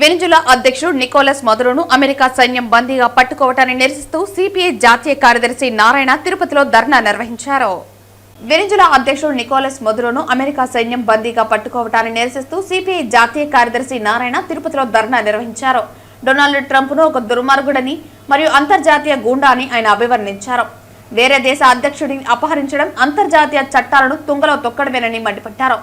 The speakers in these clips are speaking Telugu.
వెనిజులా అధ్యక్షుడు నికోలస్ మధురను అమెరికా సైన్యం బందీగా పట్టుకోవటాన్ని నిరసిస్తూ సిపిఐ జాతీయ కార్యదర్శి నారాయణ తిరుపతిలో ధర్నా నిర్వహించారు. వెనిజులా అధ్యక్షుడు నికోలస్ మధురను అమెరికా సైన్యం బందీగా పట్టుకోవటాన్ని నిరసిస్తూ సిపిఐ జాతీయ కార్యదర్శి నారాయణ తిరుపతిలో ధర్నా నిర్వహించారు. డొనాల్డ్ ట్రంప్ను ఒక దుర్మార్గుడని మరియు అంతర్జాతీయ గూండా అని ఆయన అభివర్ణించారు. వేరే దేశ అధ్యక్షుడిని అపహరించడం అంతర్జాతీయ చట్టాలను తుంగలో తొక్కడమేనని మండిపడ్డారు.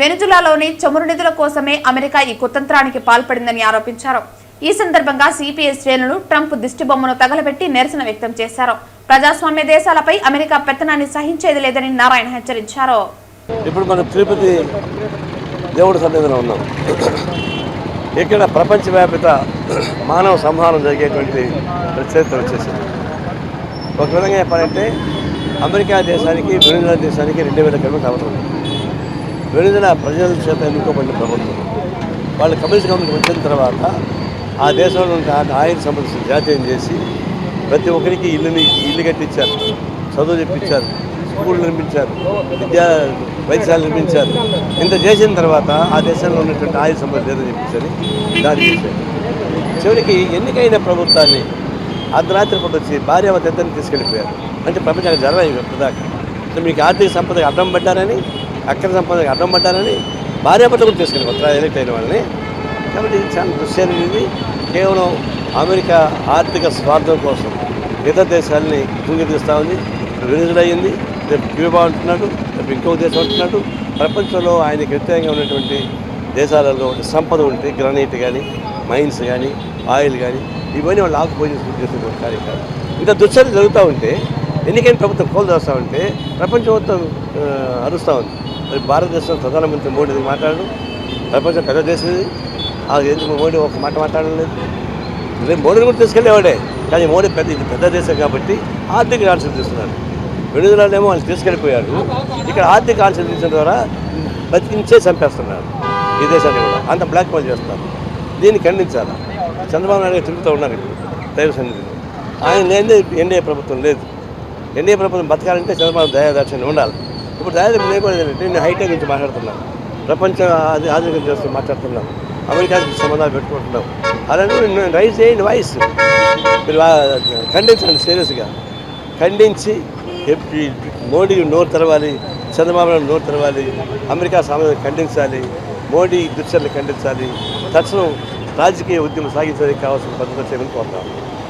వెనుజులాలోని చమురు నిధుల కోసమే అమెరికా ఈ కుతంత్రానికి పాల్పడిందని ఆరోపించారు. ఈ సందర్భంగా సిపిఐ శ్రేణులు ట్రంప్ దిష్టిబొమ్మను తగలబెట్టి నిరసన వ్యక్తం చేశారు. ప్రజాస్వామ్య దేశాలపై అమెరికా పెత్తనాన్ని సహించేది లేదని నారాయణ హెచ్చరించారు. ఇప్పుడు మనం తిరుపతి దేవుడి సన్నిధిలో ఉన్నాం. ఇక్కడ ప్రపంచవ్యాపిత మానవ సంహారం జరిగేటువంటి ప్రత్యేకత వచ్చేసింది. ఒక విధంగా చెప్పాలంటే అమెరికా దేశానికి వెనుజులా దేశానికి రెండు వేల కిలోమీటర్ అవసరం విడుదల ప్రజల చేత ఎన్నుకోబడిన ప్రభుత్వం. వాళ్ళు కమ్యూనిస్ట్ గవర్నమెంట్ వచ్చిన తర్వాత ఆ దేశంలో ఆయన ఆ జాతీయం చేసి ప్రతి ఒక్కరికి ఇల్లుని ఇల్లు కట్టించారు. చదువు చెప్పించారు స్కూళ్ళు నిర్మించారు. విద్యా వైద్యాలు నిర్మించారు. ఇంత చేసిన తర్వాత ఆ దేశంలో ఉన్నటువంటి ఆయుధ సమస్య లేదని చెప్పేసి దాడి చేశారు. చివరికి ఎన్నికైన ప్రభుత్వాన్ని అర్ధరాత్రి పూట వచ్చి భార్య ఇద్దరిని తీసుకెళ్ళిపోయారు. అంటే ప్రపంచానికి జరగదు ఇప్పటిదాకా. మీకు ఆర్థిక సంపద అడ్డం పడ్డారని అక్కడ సంపదకి అడ్డం పడ్డారని భార్యాభర్త కూడా కొత్త ఎలక్ట్ అయిన వాళ్ళని. కాబట్టి ఇది చాలా దృశ్యాన్ని ఇది. కేవలం అమెరికా ఆర్థిక స్వార్థం కోసం ఇతర దేశాలని కుంగితీస్తూ ఉంది. విడుదల అయింది రేపు క్యూబా అంటున్నాడు. రేపు ఇంకో దేశం అంటున్నాడు. ప్రపంచంలో ఆయనకి వ్యతిరేకంగా ఉన్నటువంటి దేశాలలో సంపద ఉంటే గ్రానైట్ కానీ మైన్స్ కానీ ఆయిల్ కానీ ఇవన్నీ వాళ్ళు ఆకుపోయి చేస్తున్న కార్యక్రమం. ఇంత దుశ్చర్య జరుగుతూ ఉంటే ఎన్నికైన ప్రభుత్వం కోల్ చేస్తూ ఉంటే ప్రపంచం మొత్తం అరుస్తూ ఉంది. మరి భారతదేశం ప్రధానమంత్రి మోడీ మాట్లాడు ప్రపంచం పెద్ద దేశం ఇది ఆ ఎందుకు మోడీ ఒక మాట మాట్లాడడం లేదు రేపు మోడీని కూడా తీసుకెళ్ళేవాడే కానీ మోడీ పెద్ద ఇది పెద్ద దేశం కాబట్టి ఆర్థిక ఆన్సర్ తీస్తున్నాడు వెనుజులానేమో వాళ్ళు తీసుకెళ్ళిపోయారు ఇక్కడ ఆర్థిక ఆన్సర్ తీసిన ద్వారా బతికించే చంపేస్తున్నారు ఈ దేశాన్ని కూడా అంత బ్లాక్ మెయిల్ చేస్తున్నారు దీన్ని ఖండించాలి చంద్రబాబు నాయుడు గారు తిరుగుతూ ఉన్నారు ఇప్పుడు దైవ సన్నిధిలో ఆయన లేనిదే ఎన్డీఏ ప్రభుత్వం లేదు ఎన్డీఏ ప్రభుత్వం బతకాలంటే చంద్రబాబు దయాదాక్షిణ్యం ఉండాలి ఇప్పుడు దయాదాక్షిణ్యం లేకుండా నేను హైటెక్ గురించి మాట్లాడుతున్నాను. ప్రపంచ అది ఆధునిక చేస్తూ మాట్లాడుతున్నాం అమెరికా సంబంధాలు పెట్టుకుంటున్నాం అలాంటి నేను రైజ్ చేయండి వాయిస్. మీరు ఖండించండి సీరియస్గా. ఖండించి మోడీ నోరు తెరవాలి చంద్రబాబు నోరు తెరవాలి అమెరికా సామాజిక ఖండించాలి మోడీ దుశ్చర్యలు ఖండించాలి తక్షణం రాజకీయ ఉద్యమం సాగించడానికి కావాల్సిన పద్ధతులు చేయమని కోరుతాం